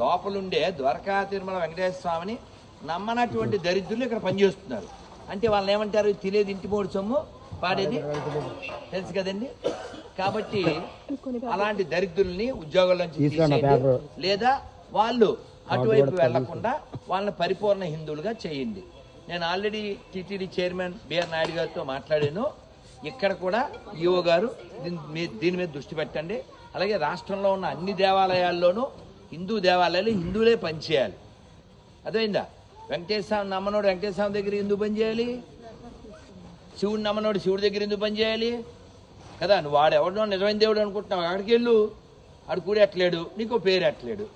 లోపలుండే ద్వారకా తిరుమల వెంకటేశ్వర స్వామిని నమ్మనటువంటి దరిద్రులు ఇక్కడ పనిచేస్తున్నారు. అంటే వాళ్ళని ఏమంటారు? తినేది ఇంటి మూడు సొమ్ము. పాడేది? తెలుసు కదండి. కాబట్టి అలాంటి దరిద్రుల్ని ఉద్యోగాల నుంచి. లేదా వాళ్ళు అటువైపు వెళ్ళకుండా వాళ్ళని పరిపూర్ణ హిందువులుగా చేయండి. నేను already TTD chairman BR Naidu గారితో మాట్లాడాను. ఇక్కడ కూడా ఈఓ గారు దీని మీద దృష్టి పెట్టండి. అలాగే రాష్ట్రంలో ఉన్న అన్ని దేవాలయాల్లోనూ హిందూ దేవాలయాలు హిందువులే పనిచేయాలి అర్థమైందా? వెంకటేశ్వర స్వామి నమ్మనోడు వెంకటేశ్వర స్వామి దగ్గర ఎందుకు పనిచేయాలి శివుడు నమ్మనోడు శివుడి దగ్గర ఎందుకు పనిచేయాలి కదా నువ్వు వాడు ఎవడో నిజమైన దేవుడు అనుకుంటున్నావు అక్కడికి వెళ్ళు. ఆడు కూడా ఎట్లేడు నీకు పేరు ఎట్లేడు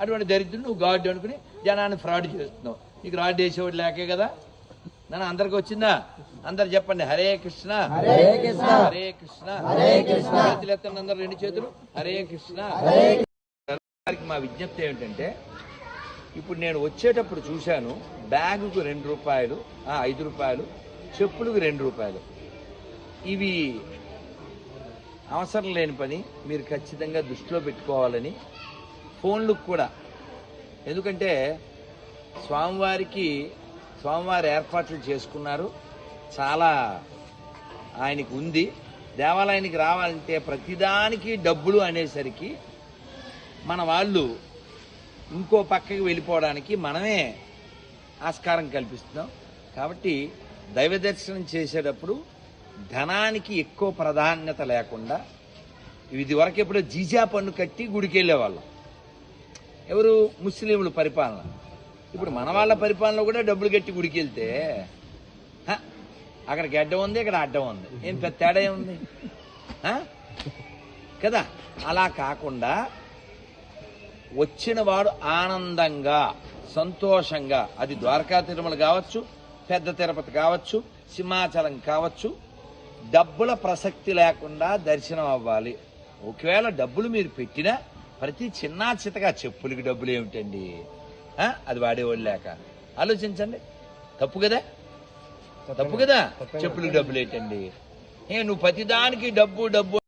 అటువంటి దరిద్రుడు నువ్వు గాడ్ అనుకుని జనాన్ని ఫ్రాడ్ చేస్తున్నావు. నీకు రాడ్ చేసేవాడు లేకే కదా? నన్ను అందరికి వచ్చిందా? అందరు చెప్పండి హరే కృష్ణ. హరే కృష్ణ. హరే కృష్ణ. హరే కృష్ణ. చేతులు ఎత్తండి అందరు రెండు చేతులు. హరే కృష్ణ. మా విజ్ఞప్తి ఏమిటంటే ఇప్పుడు నేను వచ్చేటప్పుడు చూశాను బ్యాగుకు రెండు రూపాయలు ఐదు రూపాయలు చెప్పులకు రెండు రూపాయలు. ఇవి అవసరం లేని పని మీరు ఖచ్చితంగా దృష్టిలో పెట్టుకోవాలని ఫోన్లకు కూడా. ఎందుకంటే స్వామివారికి స్వామివారి ఏర్పాట్లు చేసుకున్నారు. చాలా ఆయనకు ఉంది. దేవాలయానికి రావాలంటే ప్రతిదానికి డబ్బులు అనేసరికి మన వాళ్ళు ఇంకో పక్కకి వెళ్ళిపోవడానికి మనమే ఆస్కారం కల్పిస్తున్నాం. కాబట్టి దైవ దర్శనం చేసేటప్పుడు ధనానికి ఎక్కువ ప్రాధాన్యత లేకుండా ఇది వరకు ఎప్పుడో జీజా పన్ను కట్టి గుడికి వెళ్ళేవాళ్ళం. ఎవరు? ముస్లింలు పరిపాలన. ఇప్పుడు మన వాళ్ళ పరిపాలన కూడా డబ్బులు కట్టి గుడికి వెళ్తే అక్కడ అక్కడికి ఉంది ఇక్కడ అడ్డం ఉంది. ఏం పెద్ద తేడా ఉంది కదా? అలా కాకుండా వచ్చిన వాడు ఆనందంగా సంతోషంగా. అది ద్వారకా తిరుమల కావచ్చు పెద్ద తిరుపతి కావచ్చు సింహాచలం కావచ్చు. డబ్బుల ప్రసక్తి లేకుండా దర్శనం అవ్వాలి. ఒకవేళ డబ్బులు మీరు పెట్టినా ప్రతి చిన్న చితగా చెప్పులకి డబ్బులు ఏమిటండి? అది వాడేవాళ్ళు లేక. ఆలోచించండి. తప్పు కదా? తప్పు కదా? చెప్పులకి డబ్బులు ఏంటండి? ఏ నువ్వు ప్రతిదానికి డబ్బు డబ్బు